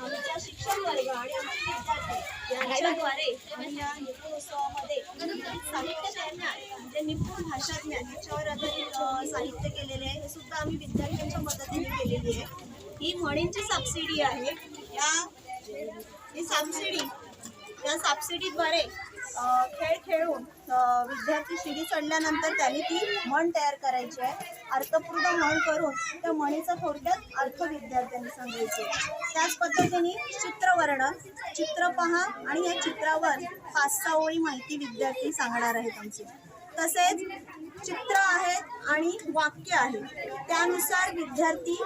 आमच्या शिक्षण वर्ग आणि आमचे विद्यार्थी यांच्याद्वारे या साहित्य तयार म्हणजे निपुण भाषाज्ञ याच्यावर आधारित साहित्य केलेले आहे. हे सुद्धा आम्ही विद्यार्थ्यांच्या मदतीने केलेली आहे. ही म्हणींची सबसिडी आहे. या ही सबसिडी या सबसिडीद्वारे खेळ खेळून विद्यार्थी शिडी चढल्यानंतर त्यांनी ती म्हण तयार करायची आहे. अर्थपूर्ण म्हण करून त्या म्हणीचा थोडक्यात अर्थ विद्यार्थ्यांनी सांगायचे त्याच पद्धतीने चित्रवर्णन चित्र पहा आणि या चित्रावर पाच सहा ओळी माहिती विद्यार्थी सांगणार आहेत आमची. तसेच चित्र आहेत आणि वाक्य आहे. त्यानुसार विद्यार्थी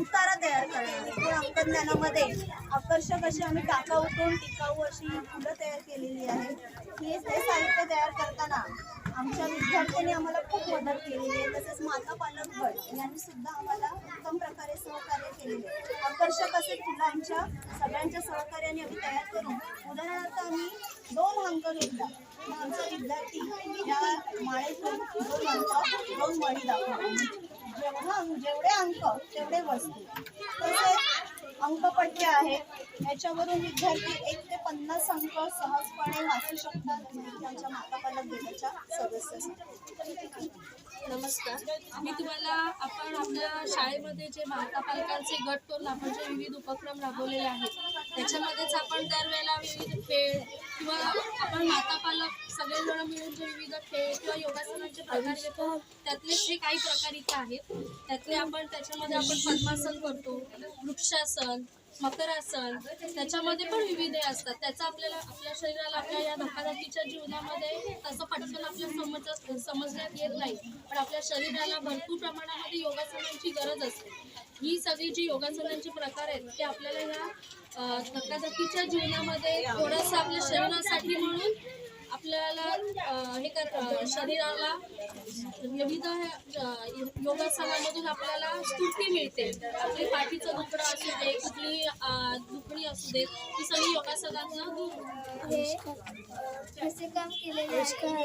उतारा तयार करणार अंतर्ज्ञानामध्ये आकर्षक अशी आम्ही टाकाऊ करून टिकाऊ अशी फुलं तयार केलेली आहेत. हे ते साहित्य तयार करताना आमच्या विद्यार्थ्यांनी आम्हाला खूप मदत केलेली आहे. तसेच माता पालक गट यांनी सुद्धा आम्हाला उत्तम प्रकारे सहकार्य केलेले आहे. आकर्षक असे फुलांच्या सगळ्यांच्या सहकार्याने आम्ही तयार करून उदाहरणार्थ आम्ही दोन अंक घेतला. आमचा विद्यार्थी या माळेतून दोन अंक दोन मळी दाखवतो जेवढा जेवढे अंक तेवढे वस्तू. तसेच अंकपट्टी आहेत याच्यावरून विद्यार्थी एक ते पन्नास अंक सहजपणे वाचू शकतात. त्यांच्या माता पालक सदस्यासाठी. नमस्कार. मी तुम्हाला आपण आपल्या शाळेमध्ये जे माता पालकांचे गट करून आपण जे विविध उपक्रम राबवलेले आहेत त्याच्यामध्येच आपण दरवेळेला विविध खेळ किंवा आपण माता पालक सगळेजण मिळून जे विविध खेळ किंवा योगासनाचे प्रकार घेतो त्यातले जे काही प्रकार इथे आहेत त्यातले आपण त्याच्यामध्ये आपण पद्मासन करतो वृक्षासन मकरासन त्याच्यामध्ये पण विविध असतात. त्याचा आपल्याला आपल्या शरीराला आपल्या या धकाधकीच्या जीवनामध्ये तसं पटकन आपल्या समज समजण्यात येत नाही. पण आपल्या शरीराला भरपूर प्रमाणामध्ये योगासनांची गरज असते. ही सगळी जी योगासनांचे प्रकार आहेत ते आपल्याला ह्या धकाधकीच्या जीवनामध्ये थोडंसं आपल्या शरीरासाठी म्हणून आपल्याला हे कर शरीराला विविध योगासनामधून आपल्याला स्फूर्ती मिळते. आपली पाठीचं दुखणं असू दे कुठली दुखणी असू दे ती सगळी योगासनातनं दूर हे काम केलेले आहे.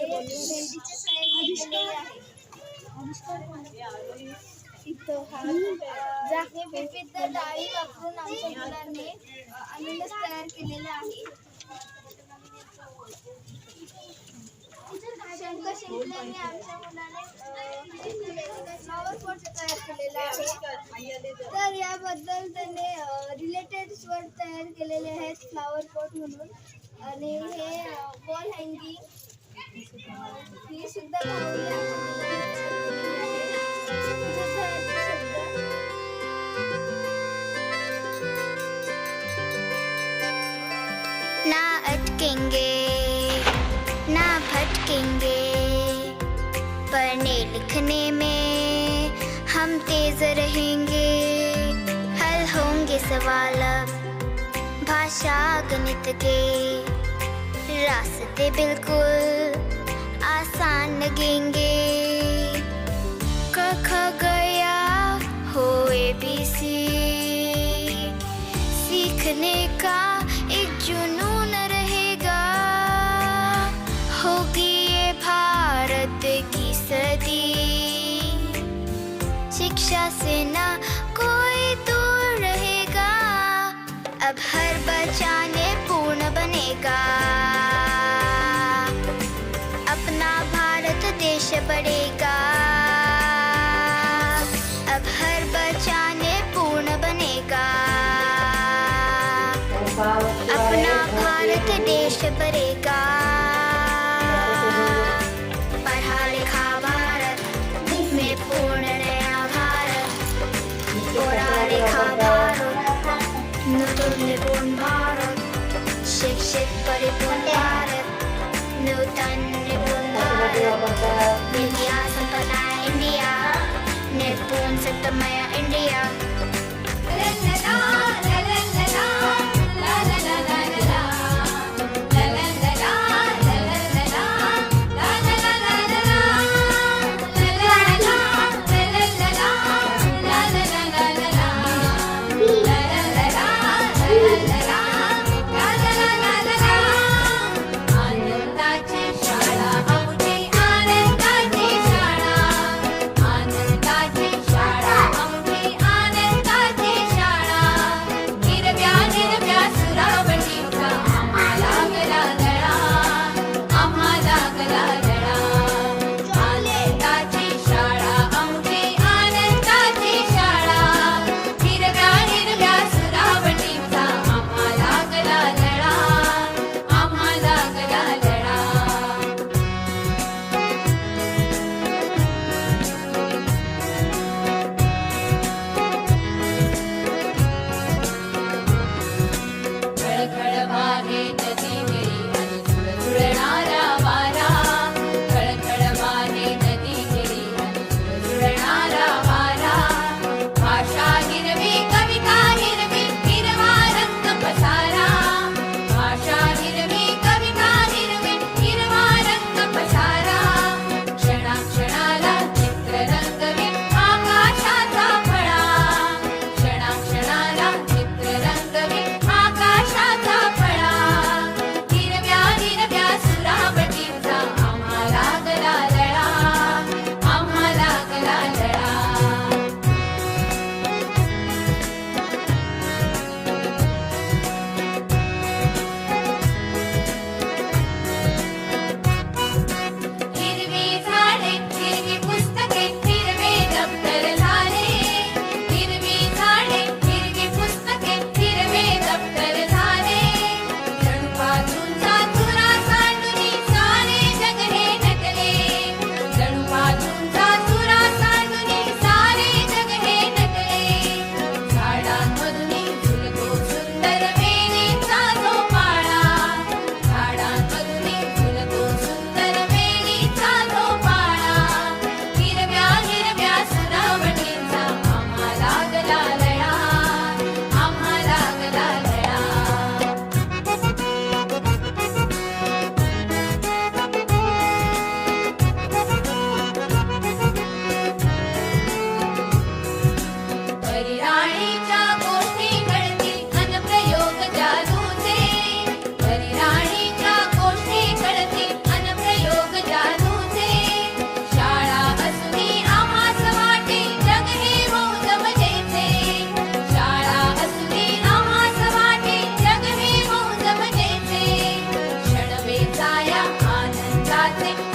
इथं विविध डाळी वापरून आमच्या मुलांनी अननस तयार केलेले आहे. तर याबद्दल त्याने रिलेटेड वर्ड तयार केलेले आहेत फ्लॉवर पॉट म्हणून. आणि हे वॉल हँगिंग ही सुद्धा ना लिखने में हम तेज रहेंगे। हल होंगे सवाल भाषा गणित के। रास्ते बिल्कुल आसान लगेंगे। क ख गया हो ए बी सी सीखने का अब हर बच्चा ने पूर्ण बनेगा। अपना भारत देश बढ़ेगा। अब हर बच्चा ने पूर्ण बनेगा। अपना भारत देश बढ़ेगा। shit, but it won't India, Sampana, India. Nippon, Satamaya, India. Bate.